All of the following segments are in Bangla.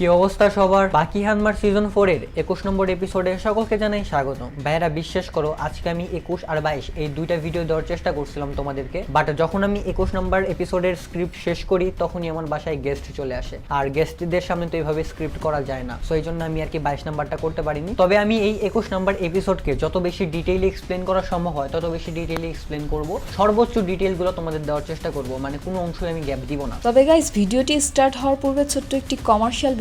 কি অবস্থা সবার? বাকি হানমার সিজন ফোর এর একুশ নম্বর এপিসোডে সকলকে জানাই স্বাগত ভাইয়েরা, বিশ্বাস করো, আজকে আমি একুশ আর বাইশ, এই দুইটা ভিডিও দেওয়ার চেষ্টা করছিলাম তোমাদেরকে। বাট যখন আমি একুশ নম্বর এপিসোডের স্ক্রিপ্ট শেষ করি, তখনই আমার বাসায় গেস্ট চলে আসে। আর গেস্টদের সামনে তো এইভাবে স্ক্রিপ্ট করা যায় না। সো এই জন্য আমি আর কি বাইশ নাম্বারটা করতে পারিনি। তবে আমি এই একুশ নম্বর এপিসোডকে যত বেশি ডিটেইলি এক্সপ্লেন করা সম্ভব হয়, তত বেশি ডিটেইলি এক্সপ্লেন করব। সর্বোচ্চ ডিটেলগুলো তোমাদের দেওয়ার চেষ্টা করব। মানে কোনো অংশই আমি গ্যাপ দিব না। তবে গাইস ভিডিওটি স্টার্ট হওয়ার পূর্বে ছোট্ট একটি কমার্শিয়াল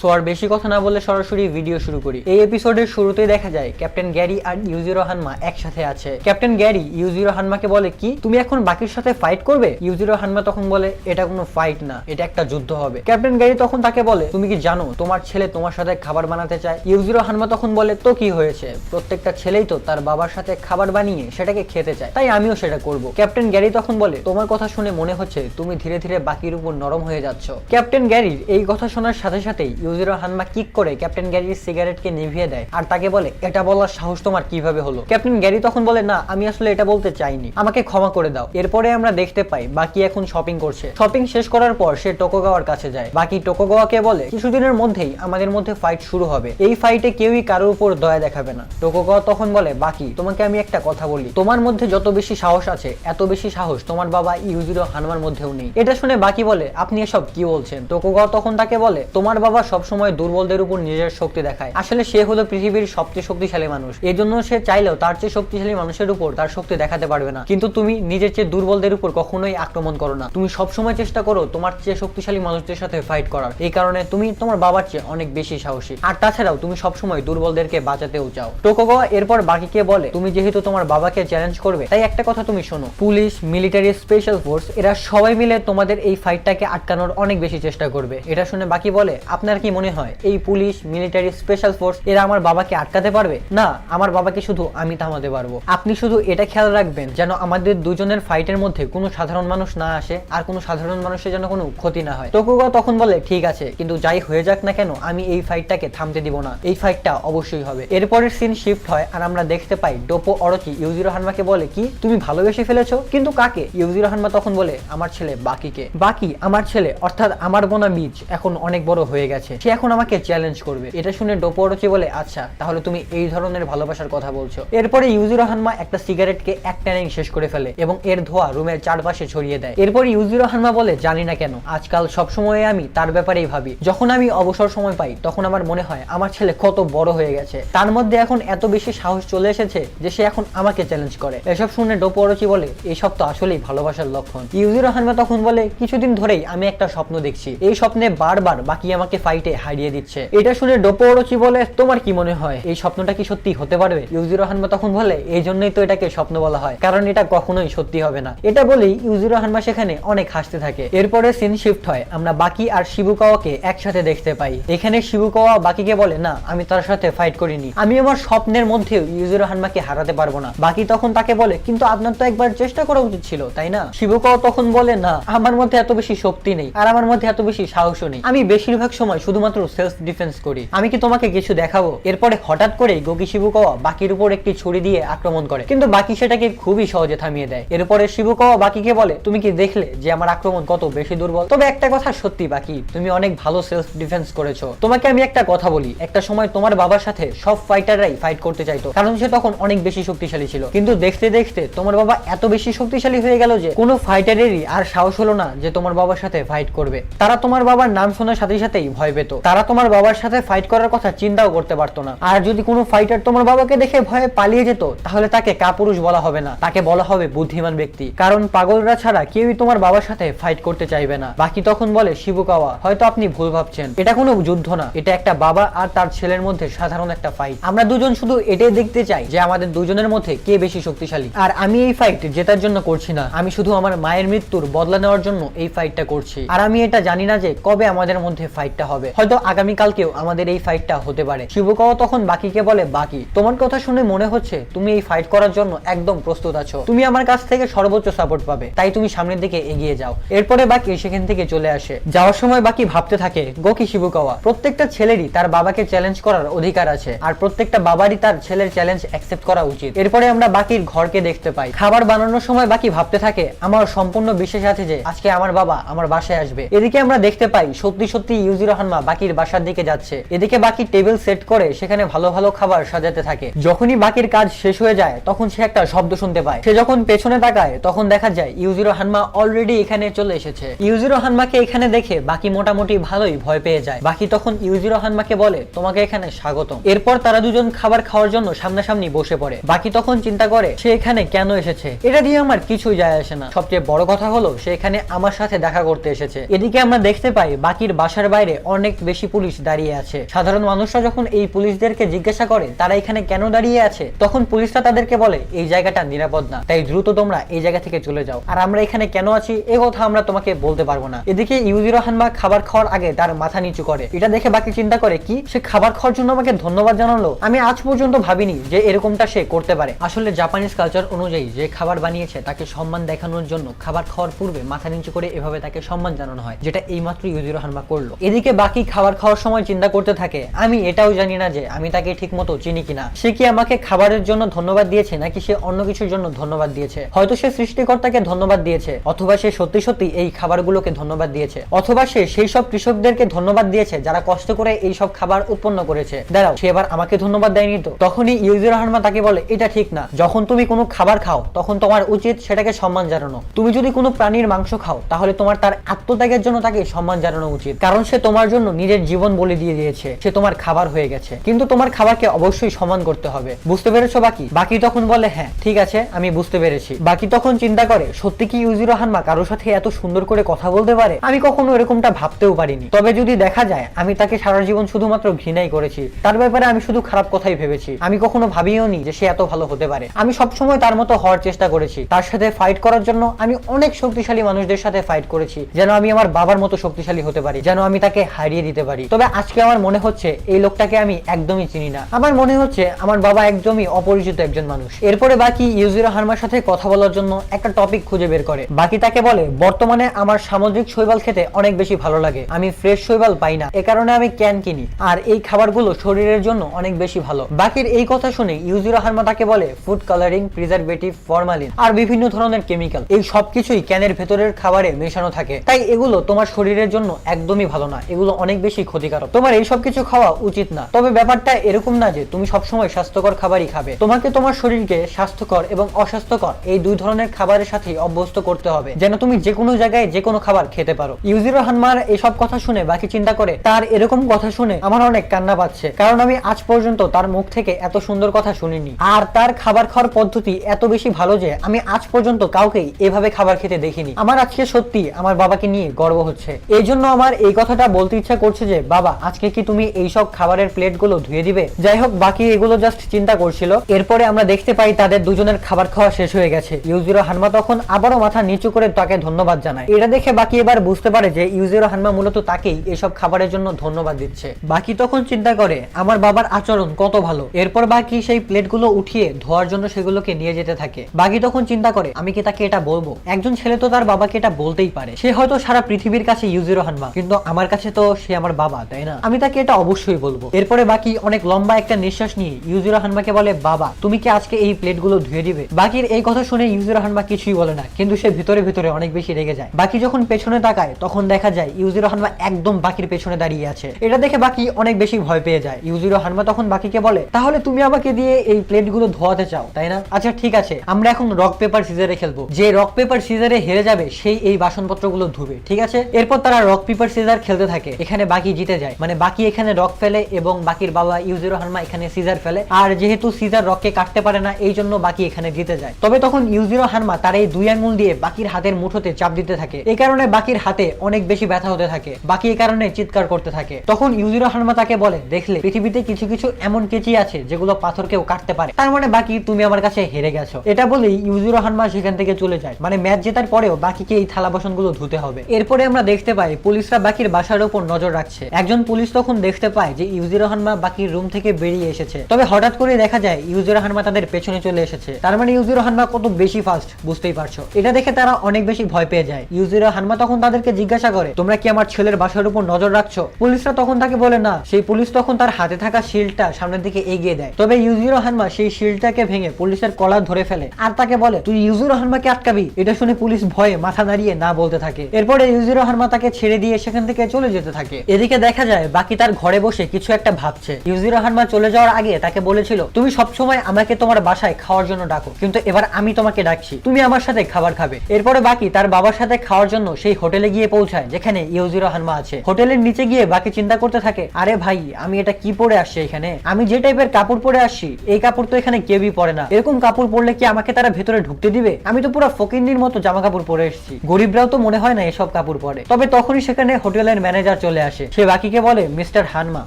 সো আর বেশি কথা না বলে সরাসরি ভিডিও শুরু করি। এই এপিসোডের শুরুতেই দেখা যায়, ক্যাপ্টেন গ্যারি আর ইউজিরো হানমা একসাথে আছে। ক্যাপ্টেন গ্যারি ইউজিরো হানমাকে বলে কি, তুমি এখন বাকির সাথে ফাইট করবে? ইউজিরো হানমা তখন বলে, এটা কোনো ফাইট না, এটা একটা যুদ্ধ হবে। ক্যাপ্টেন গ্যারি তখন তাকে বলে, তুমি কি জানো, তোমার ছেলে তোমার সাথে খাবার বানাতে চায়? ইউজিরো হানমা তখন বলে, তো কি হয়েছে? প্রত্যেকটা ছেলেই তো তার বাবার সাথে খাবার বানিয়ে সেটাকে খেতে চায়, তাই আমিও সেটা করব। ক্যাপ্টেন গ্যারি তখন বলে, তোমার কথা শুনে মনে হচ্ছে, তুমি ধীরে ধীরে বাকির উপর নরম হয়ে যাচ্ছ। ক্যাপ্টেন গ্যারির এই কথা শোনার সাথে সাথেই ইউজিরো হানমা কিক করে ক্যাপ্টেন গ্যারির সিগারেটকে নিভিয়ে দেয় আর তাকে বলে, এটা বলার সাহস তোমার কীভাবে হলো? ক্যাপ্টেন গ্যারি তখন বলে, না, আমি আসলে এটা বলতে চাইনি। আমাকে ক্ষমা করে দাও। এরপরে আমরা দেখতে পাই, বাকি এখন শপিং করছে। শপিং শেষ করার পর সে টোকোগাওয়ার কাছে যায়। বাকি টোকোগাওয়াকে বলে, কিছুদিনের মধ্যেই আমাদের মধ্যে ফাইট শুরু হবে। এই ফাইটে কেউই কারোর উপর দয়া দেখাবে না। টোকোগাওয়া তখন বলে, বাকি, তোমাকে আমি একটা কথা বলি। তোমার মধ্যে যত বেশি সাহস আছে, এত বেশি সাহস তোমার বাবা ইউজিরো হানমার মধ্যেও নেই। এটা শুনে বাকি বলে, আপনি এসব কি বলছেন? টোকোগাওয়া তখন তাকে বলে, তোমার বাবা সবসময় দুর্বলদের উপর নিজের শক্তি দেখায়। আসলে সে হলো পৃথিবীর সবচেয়ে শক্তিশালী মানুষ। এই জন্য সে চাইলেও তার চেয়ে শক্তিশালী মানুষের উপর তার শক্তি দেখাতে পারবে না। কিন্তু তুমি নিজের চেয়ে দুর্বলদের উপর কখনোই আক্রমণ করো না। তুমি সবসময় চেষ্টা করো তোমার চেয়ে শক্তিশালী মানুষদের সাথে ফাইট করার। এই কারণে তুমি তোমার বাবার চেয়ে অনেক বেশি সাহসী। আর তাছাড়াও তুমি সবসময় দুর্বলদেরকে বাঁচাতেও চাও। টোকোগোয়া এরপর বাকিকে বলে, তুমি যেহেতু তোমার বাবাকে চ্যালেঞ্জ করবে, তাই একটা কথা তুমি শোনো। পুলিশ মিলিটারি স্পেশাল ফোর্স এরা সবাই মিলে তোমাদের এই ফাইটটাকে আটকানোর অনেক বেশি চেষ্টা করবে। এটা শুনে বাকি বলে, আপনার কি মনে হয়? এই পুলিশ মিলিটারি স্পেশাল ফোর্স এরা আমার বাবাকে আটকাতে পারবে? না, আমার বাবাকে শুধু আমি থামাতে পারব। আপনি শুধু এটা খেয়াল রাখবেন যেন আমাদের দুজনের ফাইটের মধ্যে কোনো সাধারণ মানুষ না আসে আর কোনো সাধারণ মানুষের যেন কোনো ক্ষতি না হয়। টোকুগা তখন বলে, ঠিক আছে, কিন্তু যাই হয়ে যাক না কেন, আমি এই ফাইটটাকে থামতে দিব না। এই ফাইটটা অবশ্যই হবে। এরপরের সিন শিফট হয় আর আমরা দেখতে পাই ডোপো অরচি ইউজিরো হানমাকে বলে, কি, তুমি ভালোবেসে ফেলেছো? কিন্তু কাকে? ইউজিরো হানমা তখন বলে, আমার ছেলে বাকিকে। বাকি, আমার ছেলে, অর্থাৎ আমার বোনা বীজ, এখন অনেক বড় হয়ে গেছে। সে এখন আমাকে চ্যালেঞ্জ করবে। এটা শুনে ডোপো বলে আচ্ছা তাহলে তুমি এই ধরনের ভালোবাসার কথা বলছো। এরপরে ইউজিরো হানমা একটা সিগারেটকে এক টানেই শেষ করে ফেলে এবং এর ধোয়া রুমের চারপাশে ছড়িয়ে দেয়। এরপর ইউজিরো হানমা বলে, জানি না কেন, আজকাল সব সময় আমি তার ব্যাপারেই ভাবি। যখন আমি অবসর সময় পাই, তখন আমার মনে হয়, আমার ছেলে কত বড় হয়ে গেছে। তার মধ্যে এখন এত বেশি সাহস চলে এসেছে যে সে এখন আমাকে চ্যালেঞ্জ করে। এসব শুনে ডোপো অরচি বলে এইসব তো আসলেই ভালোবাসার লক্ষণ। ইউজিরো হানমা তখন বলে, কিছুদিন ধরেই আমি একটা স্বপ্ন দেখছি। এই স্বপ্নে বারবার বাকি আমাকে ফাইটে হারিয়ে দিচ্ছে। এটা শুনে ডোপো অরচি বলে, তোমার কি মনে হয়? এই স্বপ্নটা কি সত্যি হতে পারবে? ইউজিরো হানমা তখন বলে এই জন্যই তো এটাকে স্বপ্ন বলা হয়, কারণ এটা কখনোই সত্যি হবে না। এটা বলেই ইউজিরো হানমা সেখানে অনেক হাসতে থাকে। এরপরে সিন শিফট হয়। আমরা বাকি আর শিবুকাওয়াকে একসাথে দেখতে পাই। এখানে শিবুকাওয়া বাকিকে বলে, না, আমি তার সাথে ফাইট করিনি। আমি আমার স্বপ্নের মধ্যেও ইউজিরো হানমাকে হারাতে পারব না। বাকি তখন তাকে বলে, কিন্তু আপনার তো একবার চেষ্টা করা উচিত ছিল, তাই না? শিবুকাওয়া তখন বলে, না, আমার মধ্যে এত বেশি শক্তি নেই, আর আমার মধ্যে এত বেশি সাহসও নেই। আমি বেশিরভাগ সময় শুধু শুধুমাত্র সেলফ ডিফেন্স করি। আমি কি তোমাকে কিছু দেখাবো? এরপরে হঠাৎ করে গোকি শিবুকাওয়া বাকির উপর একটি ছুরি দিয়ে আক্রমণ করে। কিন্তু বাকি সেটাকে খুবই সহজে থামিয়ে দেয়। এরপরে শিবুকাওয়া বাকিকে বলে, তুমি কি দেখলে যে আমার আক্রমণ কত বেশি দুর্বল? তবে একটা কথা সত্যি, বাকি, তুমি অনেক ভালো সেলফ ডিফেন্স করেছ। তোমাকে আমি একটা কথা বলি, একটা সময় তোমার বাবার সাথে সব ফাইটাররাই ফাইট করতে চাইতো, কারণ সে তখন অনেক বেশি শক্তিশালী ছিল। কিন্তু দেখতে দেখতে তোমার বাবা এত বেশি শক্তিশালী হয়ে গেল যে কোনো ফাইটারেরই আর সাহস হলো না যে তোমার বাবার সাথে ফাইট করবে। তারা তোমার বাবার নাম শোনার সাথে সাথেই ভয় পেত। তারা তোমার বাবার সাথে ফাইট করার কথা চিন্তাও করতে পারতো না। আর যদি কোনো ফাইটার তোমার বাবাকে দেখে ভয়ে পালিয়ে যেত, তাহলে তাকে কাপুরুষ বলা হবে না। তাকে বলা হবে বুদ্ধিমান ব্যক্তি। কারণ পাগলরা ছাড়া কেউই তোমার বাবার সাথে ফাইট করতে চাইবে না। বাকি তখন বলে শিবুকাওয়া হয়তো আপনি ভুল ভাবছেন। এটা কোনো যুদ্ধ না। এটা একটা বাবা আর তার ছেলের মধ্যে সাধারণ একটা ফাইট আমরা দুজন শুধু এটাই দেখতে চাই যে আমাদের দুজনের মধ্যে কে বেশি শক্তিশালী। আর আমি এই ফাইট জেতার জন্য করছি না। আমি শুধু আমার মায়ের মৃত্যুর বদলা নেওয়ার জন্য এই ফাইটটা করছি। আর আমি এটা জানি না যে কবে আমাদের মধ্যে ফাইটটা হবে। হয়তো আগামীকালকেও আমাদের এই ফাইটটা হতে পারে। শিবকাও তখন বাকিকে বলে, বাকি, তোমার কথা শুনে মনে হচ্ছে তুমি এই ফাইট করার জন্য একদম প্রস্তুত আছো। তুমি আমার কাছ থেকে সর্বোচ্চ সাপোর্ট পাবে। তাই তুমি সামনের দিকে এগিয়ে যাও। এরপরে বাকি সেখান থেকে চলে আসে। যাওয়ার সময় বাকি ভাবতে থাকে গোকি শিবুকাওয়া প্রত্যেকটা ছেলেরই তার বাবাকে চ্যালেঞ্জ করার অধিকার আছে, আর প্রত্যেকটা বাবারই তার ছেলের চ্যালেঞ্জ অ্যাকসেপ্ট করা উচিত। এরপরে আমরা বাকির ঘরকে দেখতে পাই। খাবার বানানোর সময় বাকি ভাবতে থাকে, আমার সম্পূর্ণ বিশ্বাস আছে যে আজকে আমার বাবা আমার বাসায় আসবে। এদিকে আমরা দেখতে পাই সত্যি সত্যি ইউজির রহমান বাকির বাসার দিকে যাচ্ছে। এদিকে বাকি টেবিল সেট করে সেখানে ভালো ভালো খাবার সাজাতে থাকে। যখনই বাকির কাজ শেষ হয়ে যায়, তখন সে একটা শব্দ শুনতে পায়। সে যখন পেছনে তাকায়, তখন দেখা যায় ইউজিরো হানমা অলরেডি এখানে চলে এসেছে। ইউজিরো হানমাকে এখানে দেখে বাকি মোটামুটি ভালোই ভয় পেয়ে যায়। বাকি তখন ইউজিরো হানমাকে বলে, তোমাকে এখানে স্বাগতম। এরপর তারা দুজন খাবার খাওয়ার জন্য সামনাসামনি বসে পড়ে। বাকি তখন চিন্তা করে, সে এখানে কেন এসেছে? এটা দিয়ে আমার কিছুই যায় আসে না। সবচেয়ে বড় কথা হলো, সে এখানে আমার সাথে দেখা করতে এসেছে। এদিকে আমরা দেখতে পাই বাকির বাসার বাইরে অনেক বেশি পুলিশ দাঁড়িয়ে আছে। সাধারণ মানুষরা যখন এই পুলিশদেরকে জিজ্ঞাসা করে, তারা এখানে কেন দাঁড়িয়ে আছে? তখন পুলিশরা তাদেরকে বলে, এই জায়গাটা নিরাপদ না। তাই দ্রুত তোমরা এই জায়গা থেকে চলে যাও। আর আমরা এখানে কেন আছি, এ কথা আমরা তোমাকে বলতে পারব না। এদিকে ইউজিরো হানমা খাবার খাওয়ার আগে তার মাথা নিচু করে। এটা দেখে বাকি চিন্তা করে, কি? সে খাবার খাওয়ার জন্য আমাকে ধন্যবাদ জানালো? আমি আজ পর্যন্ত ভাবিনি যে এরকমটা সে করতে পারে। আসলে জাপানিজ কালচার অনুযায়ী যে খাবার বানিয়েছে, তাকে সম্মান দেখানোর জন্য খাবার খাওয়ার পূর্বে মাথা নিচু করে এভাবে তাকে সম্মান জানানো হয়, যেটা এইমাত্র ইউজিরো হানমা করল। এদিকে বাকি খাবার খাওয়ার সময় চিন্তা করতে থাকে। আমি এটাও জানি না যে আমি তাকে ঠিক মতো চিনি কিনা। সে কি আমাকে খাবারের জন্য ধন্যবাদ দিয়েছে, নাকি সে অন্য কিছুর জন্য ধন্যবাদ দিয়েছে? হয়তো সে সৃষ্টিকর্তাকে ধন্যবাদ দিয়েছে, অথবা সে সত্যি সত্যি এই খাবারগুলোকে ধন্যবাদ দিয়েছে, অথবা সে সেই সব কৃষকদেরকে ধন্যবাদ দিয়েছে, যারা কষ্ট করে এই সব খাবার উৎপন্ন করেছে। দাঁড়াও, সে এবার আমাকে ধন্যবাদ দেয়নি তো? তখনই ইউজুর রহমান তাকে বলে, এটা ঠিক না। যখন তুমি কোনো খাবার খাও, তখন তোমার উচিত সেটাকে সম্মান জানানো। তুমি যদি কোনো প্রাণীর মাংস খাও, তাহলে তোমার তার আত্মত্যাগের জন্য তাকে সম্মান জানানো উচিত। কারণ সে তোমার জন্য নিজের জীবন বলে দিয়ে দিয়েছে, সে তোমার খাবার হয়ে গেছে। কিন্তু তোমার খাবারকে অবশ্যই সম্মান করতে হবে। বুঝতে পেরেছ বাকি? বাকি তখন বলে হ্যাঁ ঠিক আছে, আমি বুঝতে পেরেছি। বাকি তখন চিন্তা করে, সত্যি কি ইউজির রহমান কারোর সাথে এত সুন্দর করে কথা বলতে পারে? আমি কখনো এরকমটা ভাবতেও পারিনি। তবে যদি দেখা যায়, আমি তাকে সারা জীবন শুধুমাত্র ঘৃণাই করেছি। তার ব্যাপারে আমি শুধু খারাপ কথাই ভেবেছি। আমি কখনো ভাবিও নি যে সে এত ভালো হতে পারে। আমি সবসময় তার মতো হওয়ার চেষ্টা করেছি। তার সাথে ফাইট করার জন্য আমি অনেক শক্তিশালী মানুষদের সাথে ফাইট করেছি। যেন আমি আমার বাবার মতো শক্তিশালী হতে পারি। যেন আমি তাকে হারিয়ে দিতে পারি। তবে আজকে আমার মনে হচ্ছে এই লোকটাকে আমি একদমই চিনি না। আমার মনে হচ্ছে আমার বাবা একদমই অপরিচিত একজন মানুষ। এরপরে বাকি ইউজিরো হারমার সাথে কথা বলার জন্য একটা টপিক খুঁজে বের করে। বাকি তাকে বলে, বর্তমানে আমার সামুদ্রিক শৈবাল খেতে অনেক বেশি ভালো লাগে। আমি ফ্রেশ শৈবাল পাই না। এ কারণে আমি ক্যান কিনি। আর এই খাবারগুলো শরীরের জন্য অনেক বেশি ভালো। বাকির এই কথা শুনে ইউজিরা হার্মা তাকে বলে ফুড কালারিং প্রিজারভেটিভ ফরমালিন আর বিভিন্ন ধরনের কেমিক্যাল এই সবকিছুই ক্যানের ভেতরের খাবারে মেশানো থাকে। তাই এগুলো তোমার শরীরের জন্য একদমই ভালো না। এগুলো অনেক বেশি ক্ষতিকারক। তোমার এই সব কিছু খাওয়া উচিত না। তবে ব্যাপারটা এরকম না যে তুমি সবসময় স্বাস্থ্যকর খাবারই খাবে। তোমাকে তোমার শরীরকে স্বাস্থ্যকর এবং অস্বাস্থ্যকর এই দুই ধরনের খাবারের সাথে অভ্যস্ত করতে হবে, যেন তুমি যে কোনো জায়গায় যে কোনো খাবার খেতে পারো। ইউজিরো হানমার এইসব কথা শুনে বাকি চিন্তা করে, তার এরকম কথা শুনে আমার অনেক কান্না পাচ্ছে। কারণ আমি আজ পর্যন্ত তার মুখ থেকে এত সুন্দর কথা শুনিনি। আর তার খাবার খাওয়ার পদ্ধতি এত বেশি ভালো যে আমি আজ পর্যন্ত কাউকেই এভাবে খাবার খেতে দেখিনি। আমার আজকে সত্যি আমার বাবাকে নিয়ে গর্ব হচ্ছে। এই জন্য আমার এই কথাটা বলতে ইচ্ছা করছে যে, বাবা, আজকে কি তুমি এই সব খাবারের প্লেটগুলো ধুয়ে দিবে? যাই হোক, বাকি এগুলো জাস্ট চিন্তা করছিল। এরপরে আমরা দেখতে পাই তাদের দুজনের খাবার খাওয়া শেষ হয়ে গেছে। ইউজিরো হানমা তখন আবারও মাথা নিচু করে তাকে ধন্যবাদ জানায়। এটা দেখে বাকি এবার বুঝতে পারে যে, ইউজিরো হানমা মূলত তাকেই এসব খাবারের জন্য ধন্যবাদ দিচ্ছে। বাকি তখন চিন্তা করে, আমার বাবার আচরণ কত ভালো? এরপর বাকি সেই প্লেটগুলো উঠিয়ে ধোয়ার জন্য সেগুলোকে নিয়ে যেতে থাকে। বাকি তখন চিন্তা করে, আমি কি তাকে এটা বলব? একজন ছেলে তো তার বাবাকে এটা বলতেই পারে। সে হয়তো সারা পৃথিবীর কাছে ইউজিরো হানমা, কিন্তু আমার কাছে তো সে আমার বাবা তাই না? আমি তাকে এটা অবশ্যই বলব। এরপরে বাকি অনেক লম্বা একটা নিঃশ্বাস নিয়ে ইউজিরো হানমাকে বলে বাবা তুমি কি আজকে এই প্লেটগুলো ধুয়ে দিবে? বাকির এই কথা শুনে ইউজিরো হানমা কিছুই বলে না কিন্তু সে ভিতরে ভিতরে অনেক বেশি রেগে যায়। বাকি যখন পেছনে তাকায় তখন দেখা যায় ইউজিরো হানমা একদম বাকির পেছনে দাঁড়িয়ে আছে। এটা দেখে বাকি অনেক বেশি ভয় পেয়ে যায়। ইউজিরো হানমা তখন বাকিকে বলে তাহলে তুমি আমাকে দিয়ে এই প্লেটগুলো ধোয়াতে চাও তাই না? আচ্ছা ঠিক আছে আমরা এখন রক পেপার সিজারে খেলব। যে রক পেপার সিজারে হেরে যাবে সেই এই বাসনপত্রগুলো ধুবে ঠিক আছে? এরপর তারা রক পেপার সিজার খেলতে থাকে। এখানে বাকি জিতে যায়। মানে বাকি এখানে রক ফেলে এবং বাকির বাবা ইউজিরো হানমা এখানে সিজার ফেলে। আর যেহেতু সিজার রককে কাটতে পারে না, এই জন্য বাকি এখানে জিতে যায়। তবে তখন ইউজিরো হানমা তার এই দুই আঙ্গুল দিয়ে বাকির হাতের মুঠোতে চাপ দিতে থাকে। এই কারণে বাকির হাতে অনেক বেশি ব্যথা হতে থাকে। বাকি এই কারণে চিৎকার করতে থাকে। তখন ইউজিরো হানমা তাকে বলে, দেখলে, পৃথিবীতে কিছু কিছু এমন কেচি আছে যেগুলো পাথরকেও কাটতে পারে। তার মানে বাকি তুমি আমার কাছে হেরে গেছো। এটা বলেই ইউজিরো হানমা সেখান থেকে চলে যায়। মানে ম্যাচ জেতার পরেও বাকিকে এই থালা বাসনগুলো ধুতে হবে। এরপরে আমরা দেখতে পাই পুলিশরা বাকির বাসার উপর নজর রাখছে। একজন পুলিশ তখন দেখতে পায় যে ইউজিরো হানমা বাকির রুম থেকে বেরিয়ে এসেছে। তবে হঠাৎ করে দেখা যায় ইউজিরো হানমা তাদের পেছনে চলে এসেছে। তার মানে ইউজিরো হানমা কত বেশি ফাস্ট বুঝতেই পারছ? এটা দেখে তারা অনেক বেশি ভয় পেয়ে যায়। ইউজিরো হানমা তখন তাদেরকে জিজ্ঞাসা করে, তোমরা কি আমার ছেলের বাসার উপর নজর রাখছো? পুলিশরা তখন তাকে বলে, না। সেই পুলিশ তখন তার হাতে থাকা শিল্ডটা সামনের দিকে এগিয়ে দেয়। তবে ইউজিরো হানমা সেই শিল্ডটাকে ভেঙে পুলিশের কলার ধরে ফেলে। আর তাকে বলে, তুই ইউজিরো হানমাকে আটকাবি? এটা শুনে পুলিশ ভয়ে মাথা নাড়িয়ে না বলতে থাকে। এরপরে ইউজিরো হানমা তাকে ছেড়ে দিয়ে সেখান থেকে চলে যেতে থাকে। এদিকে দেখা যায় বাকি তার ঘরে বসে কিছু একটা ভাবছে। ইউজিরো হানমা চলে যাওয়ার আগে তাকে বলেছিল, তুমি সবসময় আমাকে তোমার বাসায় খাওয়ার জন্য ডাকো, কিন্তু এবার আমি তোমাকে ডাকছি। তুমি আমার সাথে খাবার খাবে। এরপরে বাকি তার বাবার সাথে খাওয়ার জন্য সেই হোটেলে গিয়ে পৌঁছায়, যেখানে ইউজিরো হানমা আছে। হোটেলের নিচে গিয়ে বাকি চিন্তা করতে থাকে, আরে ভাই, আমি এটা কি পরে আসছি এখানে? আমি যে টাইপের কাপড় পরে আসছি, এই কাপড় তো এখানে কেউই পরে না। এরকম কাপড় পরলে কি আমাকে তারা ভেতরে ঢুকতে দিবে? আমি তো পুরো ফকিন্দির মতো জামা কাপড় পরে এসেছি। গরিবরাও তো মনে হয় না এসব কাপড় পরে। তবে তখনই সেখানে হোটেলের ম্যানেজার চলে আসে। সে বাকিকে বলে, মিস্টার হানমা,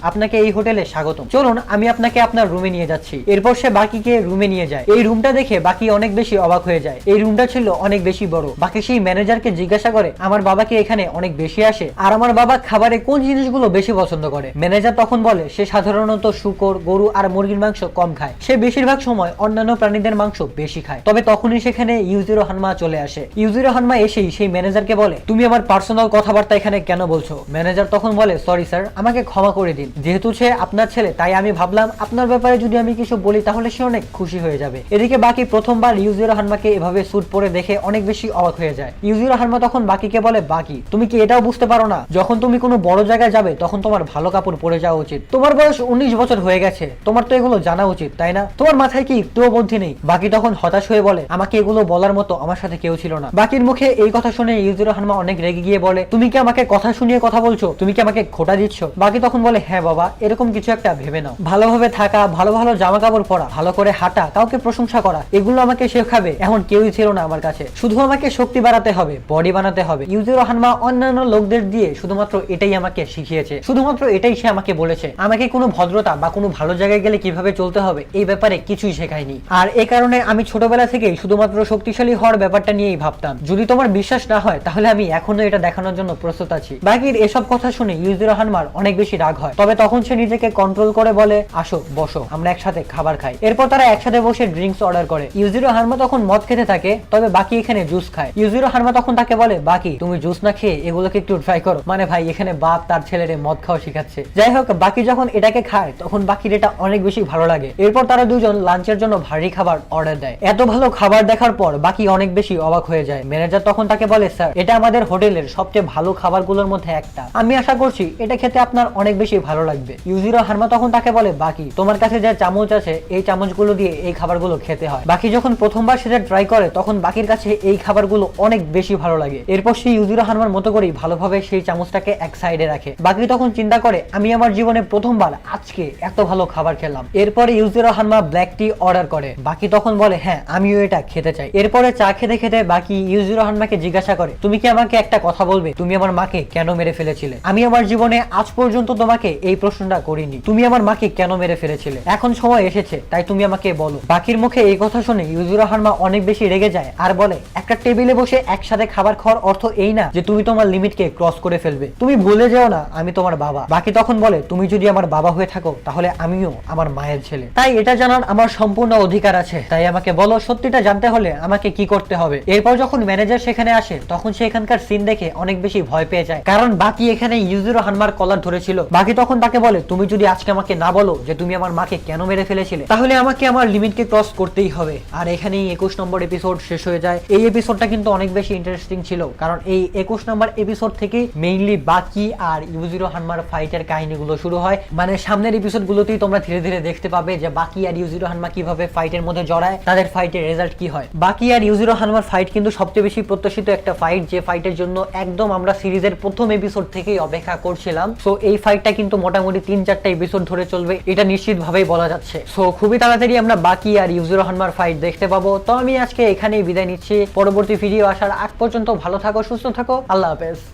আপনাকে এই হোটেলে স্বাগতম। চলুন, আমি আপনাকে আপনার রুমে নিয়ে যাচ্ছি। এরপর সে বাকিকে রুমে নিয়ে যায়। এই রুমটা দেখে বাকি অনেক বেশি অবাক হয়ে যায়। এই রুমটা ছিল অনেক বেশি বড়। বাকি সেই ম্যানেজারকে জিজ্ঞাসা করে, আমার বাবাকে এখানে অনেক বেশি আসে? আর আমার বাবা খাবারে কোন জিনিসগুলো বেশি পছন্দ করে? ম্যানেজার তখন বলে, সে সাধারণত শুকর, গরু আর মুরগির মাংস কম খায়। সে বেশিরভাগ সময় অন্যান্য প্রাণীদের মাংস বেশি খায়। তবে তখনই সেখানে ইউজিরো হানমা চলে আসে। ইউজিরো হানমা এসেই সেই ম্যানেজারকে বলে, তুমি আমার পার্সোনাল কথাবার্তা এখানে কেন বলছো? ম্যানেজার তখন বলে সরি স্যার আমাকে ক্ষমা করে দিন। যেহেতু সে আপনার ছেলে, তাই আমি ভাবলাম, আপনার ব্যাপারে যদি আমি কিছু বলি, তাহলে সে অনেক খুশি হয়ে যাবে। এদিকে বাকি প্রথমবার ইউজিরো হানমাকে এভাবে স্যুট পরে দেখে অনেক বেশি অবাক হয়ে যায়। ইউজিরো হানমা তখন বাকিকে বলে, বাকি, তুমি কি এটাও বুঝতে পারো না? যখন তুমি কোনো বড় জায়গায় যাবে, তখন তোমার ভালো কাপড় পরে যাওয়া উচিত। তোমার বয়স উনিশ বছর হয়ে গেছে, তোমার তো এগুলো জানা উচিত, তাই না? তোমার মাথায় কি একটুও বুদ্ধি নেই? বাকি তখন হতাশ হয়ে বলে, আমাকে এগুলো বলার মতো আমার সাথে কেউ ছিল না। বাকির মুখে এই কথা শুনে ইউজিরো হানমা অনেক রেগে গিয়ে বলে, তুমি কি আমাকে কথা শুনিয়ে কথা বলছো? তুমি কি আমাকে খোটা দিচ্ছ? বাকি তখন বলে হ্যাঁ বাবা, এরকম কিছু একটা ভেবে নাও। ভালোভাবে থাকা, ভালো ভালো জামা কাপড় পরা, ভালো করে হাঁটা, কাউকে প্রশংসা করা, এগুলো আমাকে শেখাবে। এমন কেউই ছিল না আমার কাছে। শুধু আমাকে শক্তি বাড়াতে হবে বডি বানাতে হবে। ইউজিরো হানমা অন্যান্য লোকদের দিয়ে শুধুমাত্র এটাই আমাকে শিখিয়েছে। শুধুমাত্র এটাই সে আমাকে বলেছে। আমাকে কোনো ভদ্রতা বা কোনো ভালো জায়গায় গেলে কীভাবে চলতে হবে, এই ব্যাপারে কিছুই শেখায়নি। আর এই কারণে আমি ছোটবেলা থেকেই শুধুমাত্র শক্তিশালী হওয়ার ব্যাপারটা নিয়েই ভাবতাম। যদি তোমার বিশ্বাস না হয়, তাহলে আমি এখনও এটা দেখানোর জন্য প্রস্তুত আছি। বাকির এসব কথা শুনে ইউজিরো হানমার অনেক বেশি রাগ হয়। তবে তখন সে নিজেকে কন্ট্রোল করে বলে, আসো, বসো, আমরা একসাথে খাবার খাই। এরপর তারা একসাথে বসে ড্রিঙ্কস অর্ডার করে। ইউজিরো হানমা তখন মদ খেতে থাকে, তবে বাকি এখানে জুস খায়। ইউজিরো হানমা তখন তাকে বলে, বাকি, তুমি জুস না খেয়ে এগুলোকে একটু ট্রাই করো। মানে ভাই, এখানে বাপ তার ছেলেরে মদ খাওয়া শিখাচ্ছে। যাই হোক, বাকি যখন এটাকে খায়, তখন বাকির এটা অনেক বেশি ভালো লাগে। এরপর তারা দুজন লাঞ্চের জন্য ভারী খাবার অর্ডার দেয়। এত ভালো খাবার দেখার পর বাকি অনেক বেশি অবাক হয়ে যায়। ম্যানেজার তখন তাকে বলে, স্যার, এটা আমাদের হোটেলের সবচেয়ে ভালো খাবারগুলোর মধ্যে একটা। আমি আশা করছি এটা খেতে আপনার অনেক বেশি ভালো লাগবে। ইউজিরো হারমা তখন তাকে বলে, বাকি, তোমার কাছে যে চামচ আছে, এই চামচগুলো দিয়ে এই খাবারগুলো খেতে হয়। বাকি যখন প্রথমবার সেটা ট্রাই করে, তখন বাকির কাছে এই খাবারগুলো অনেক বেশি ভালো লাগে। এরপর সেই ইউজিরো হারমার মতো করেই ভালোভাবে সেই চামচটাকে এক সাইডে রাখে। বাকি তখন চিন্তা করে, আমি আমার জীবনে প্রথমবার আজকে এত ভালো খাবার খেলাম। এরপরে Yujiro Hanma black tea order করে। বাকি তখন বলে হ্যাঁ আমিও এটা খেতে চাই। এরপরে চা খেতে খেতে বাকি ইউজিরো হানমাকে জিজ্ঞাসা করে, তুমি কি আমাকে একটা কথা বলবে? তুমি আমার মাকে কেন মেরে ফেলেছিলে? আমি আমার জীবনে আজ পর্যন্ত তোমাকে এই প্রশ্নটা করিনি। তুমি আমার মাকে কেন মেরে ফেলেছিলে? এখন সময় এসেছে, তাই তুমি আমাকে বলো। বাকির মুখে এই কথা শুনে ইউজিরো হানমা অনেক বেশি রেগে যায় আর বলে, একটা টেবিলে বসে একসাথে খাবার খাওয়ার অর্থ এই না যে তুমি তোমার লিমিটকে ক্রস করে ফেলবে। তুমি ভুলে যেও না আমি তোমার বাবা। বাকি তখন বলে, তুমি যদি আমার বাবা হয়ে থাকো, তাহলে আমিও আমার মায়ের ছেলে। তাই এটা জানার আমার সম্পূর্ণ অধিকার আছে। তাই আমাকে বলো, সত্যিটা জানতে হলে আমাকে কি করতে হবে? এরপর যখন ম্যানেজার সেখানে আসে, তখন সে এখানকার সিন দেখে অনেক বেশি ভয় পেয়ে যায়। কারণ বাকি এখানে ইউজিরো হানমার কলার ধরেছিল। বাকি তখন তাকে বলে, তুমি যদি আজকে আমাকে না বলো যে তুমি আমার মাকে কেন মেরে ফেলেছিলে, তাহলে আমাকে আমার লিমিটকে ক্রস করতেই হবে। আর এখানেই একুশ নম্বর এপিসোড শেষ হয়ে যায়। এই এপিসোডটা কিন্তু অনেক বেশি ইন্টারেস্টিং ছিল, কারণ এই একুশ নম্বর এপিসোড থেকে মেইনলি বাকি আর ইউজিরো হানমার ফাইটের কাহিনীগুলো শুরু হয়। মানে সামনের এপিসোড গুলোতেই তোমরা ধীরে ধীরে দেখতে পাবে যে বাকি আর ইউজিরো হানমা কীভাবে ফাইটের মধ্যে জড়ায়, তাদের ফাইটের রেজাল্ট কি হয়। বাকি আর ইউজিরো হানমার ফাইট কিন্তু সবচেয়ে বেশি প্রত্যাশিত একটা ফাইট যে ফাইটের জন্য একদম আমরা সিরিজের প্রথম এপিসোড থেকেই অপেক্ষা করছিলাম। সো এই ফাইটটা কিন্তু মোটামুটি তিন, চারটা এপিসোড ধরে চলবে, এটা নিশ্চিতভাবেই বলা যাচ্ছে। সো খুবই তাড়াতাড়ি আমরা বাকি আর ইউজুর রহমান ফাইট দেখতে পাবো। তো আমি আজকে এখানেই বিদায় নিচ্ছি। পরবর্তী ভিডিও আসার আগ পর্যন্ত ভালো থাকো, সুস্থ থাকো। আল্লাহ হাফেজ।